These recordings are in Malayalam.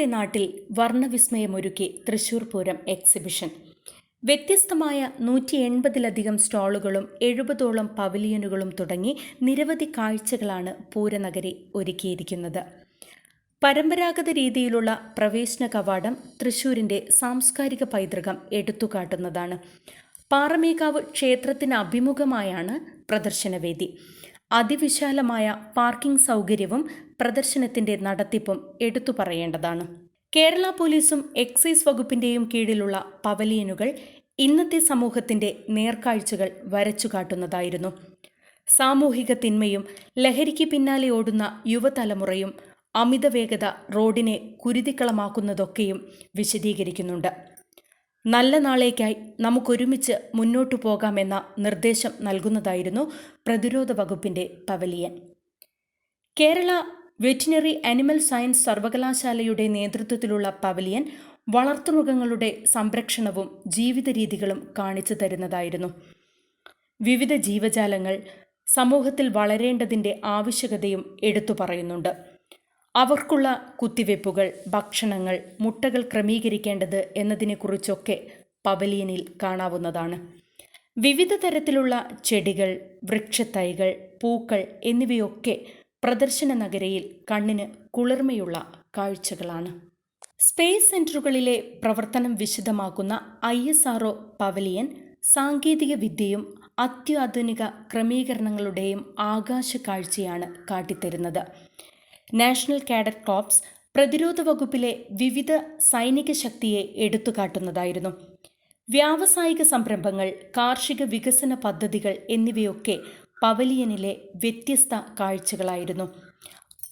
നമ്മുടെ നാട്ടിൽ വർണവിസ്മയമൊരുക്കി തൃശൂർ പൂരം എക്സിബിഷൻ. വ്യത്യസ്തമായ നൂറ്റി എൺപതിലധികം സ്റ്റാളുകളും എഴുപതോളം പവലിയനുകളും തുടങ്ങി നിരവധി കാഴ്ചകളാണ് പൂരനഗരി ഒരുക്കിയിരിക്കുന്നത്. പരമ്പരാഗത രീതിയിലുള്ള പ്രവേശന കവാടം തൃശൂരിന്റെ സാംസ്കാരിക പൈതൃകം എടുത്തുകാട്ടുന്നതാണ്. പാറമേക്കാവ് ക്ഷേത്രത്തിന് അഭിമുഖമായാണ് പ്രദർശനവേദി. അതിവിശാലമായ പാർക്കിംഗ് സൗകര്യവും പ്രദർശനത്തിന്റെ നടത്തിപ്പും എടുത്തു പറയേണ്ടതാണ്. കേരള പോലീസും എക്സൈസ് വകുപ്പിന്റെയും കീഴിലുള്ള പവലിയനുകൾ ഇന്നത്തെ സമൂഹത്തിന്റെ നേർക്കാഴ്ചകൾ വരച്ചുകാട്ടുന്നതായിരുന്നു സാമൂഹിക തിന്മയും ലഹരിക്ക് പിന്നാലെ ഓടുന്ന യുവതലമുറയും അമിതവേഗത റോഡിനെ കുരുതിക്കളമാക്കുന്നതൊക്കെയും വിശദീകരിക്കുന്നുണ്ട്. നല്ല നാളേക്കായി നമുക്കൊരുമിച്ച് മുന്നോട്ടു പോകാമെന്ന നിർദ്ദേശം നൽകുന്നതായിരുന്നു പ്രതിരോധ വകുപ്പിന്റെ pavilion. Kerala veterinary animal science സർവകലാശാലയുടെ നേതൃത്വത്തിലുള്ള പവലിയൻ വളർത്തുമൃഗങ്ങളുടെ സംരക്ഷണവും ജീവിത രീതികളും കാണിച്ചു തരുന്നതായിരുന്നു. വിവിധ ജീവജാലങ്ങൾ സമൂഹത്തിൽ വളരേണ്ടതിന്റെ ആവശ്യകതയും എടുത്തു പറയുന്നുണ്ട്. അവർക്കുള്ള കുത്തിവയ്പ്പുകൾ ഭക്ഷണങ്ങൾ മുട്ടകൾ ക്രമീകരിക്കേണ്ടത് എന്നതിനെക്കുറിച്ചൊക്കെ പവലിയനിൽ കാണാവുന്നതാണ്. വിവിധ തരത്തിലുള്ള ചെടികൾ വൃക്ഷത്തൈകൾ പൂക്കൾ എന്നിവയൊക്കെ പ്രദർശന നഗരയിൽ കണ്ണിന് കുളിർമയുള്ള കാഴ്ചകളാണ്. സ്പേസ് സെന്ററുകളിലെ പ്രവർത്തനം വിശദമാക്കുന്ന I S R O pavilion സാങ്കേതിക വിദ്യയും അത്യാധുനിക ക്രമീകരണങ്ങളുടെയും ആകാശ കാഴ്ചയാണ് കാട്ടിത്തരുന്നത്. നാഷണൽ കാഡറ്റ് കോപ്സ് പ്രതിരോധ വകുപ്പിലെ വിവിധ സൈനിക ശക്തിയെ എടുത്തുകാട്ടുന്നതായിരുന്നു. വ്യാവസായിക സംരംഭങ്ങൾ കാർഷിക വികസന പദ്ധതികൾ എന്നിവയൊക്കെ പവലിയനിലെ വ്യത്യസ്ത കാഴ്ചകളായിരുന്നു.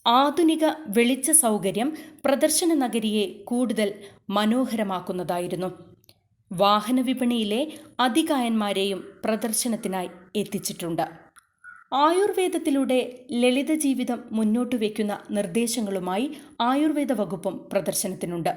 ആധുനിക വെളിച്ച സൗകര്യം പ്രദർശന നഗരിയെ കൂടുതൽ മനോഹരമാക്കുന്നതായിരുന്നു. വാഹന വിപണിയിലെ അധികായന്മാരെയും പ്രദർശനത്തിനായി എത്തിച്ചിട്ടുണ്ട്. ആയുർവേദത്തിലൂടെ ലളിത ജീവിതം മുന്നോട്ട് വയ്ക്കുന്ന നിർദ്ദേശങ്ങളുമായി ആയുർവേദ വകുപ്പും പ്രദർശനത്തിനുണ്ട്.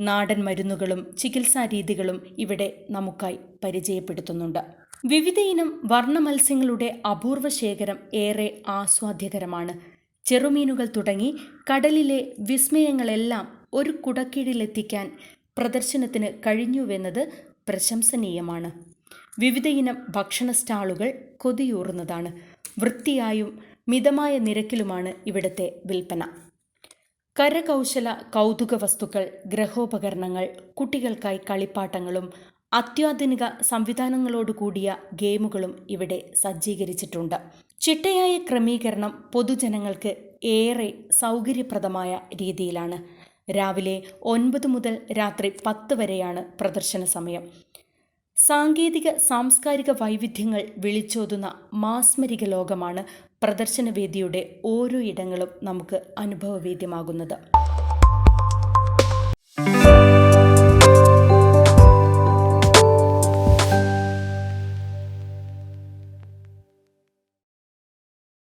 നാടൻ മരുന്നുകളും ചികിത്സാ രീതികളും ഇവിടെ നമുക്കായി പരിചയപ്പെടുത്തുന്നുണ്ട്. വിവിധയിനം വർണ മത്സ്യങ്ങളുടെ അപൂർവ ശേഖരം ഏറെ ആസ്വാദ്യകരമാണ്. ചെറുമീനുകൾ തുടങ്ങി കടലിലെ വിസ്മയങ്ങളെല്ലാം ഒരു കുടക്കീഴിലെത്തിക്കാൻ പ്രദർശനത്തിന് കഴിഞ്ഞുവെന്നത് പ്രശംസനീയമാണ്. വിവിധയിനം ഭക്ഷണ സ്റ്റാളുകൾ കൊതിയൂറുന്നതാണ്. വൃത്തിയായും മിതമായ നിരക്കിലുമാണ് ഇവിടുത്തെ വിൽപ്പന. കരകൗശല കൗതുക വസ്തുക്കൾ ഗ്രഹോപകരണങ്ങൾ കുട്ടികൾക്കായി കളിപ്പാട്ടങ്ങളും അത്യാധുനിക സംവിധാനങ്ങളോട് കൂടിയ ഗെയിമുകളും ഇവിടെ സജ്ജീകരിച്ചിട്ടുണ്ട്. ചിട്ടയായ ക്രമീകരണം പൊതുജനങ്ങൾക്ക് ഏറെ സൗകര്യപ്രദമായ രീതിയിലാണ്. രാവിലെ ഒൻപത് മുതൽ രാത്രി പത്ത് വരെയാണ് പ്രദർശന സമയം. സാങ്കേതിക സാംസ്കാരിക വൈവിധ്യങ്ങൾ വിളിച്ചോതുന്ന മാസ്മരിക ലോകമാണ് പ്രദർശനവേദിയുടെ ഓരോ ഇടങ്ങളും നമുക്ക് അനുഭവവേദ്യമാകുന്നത്.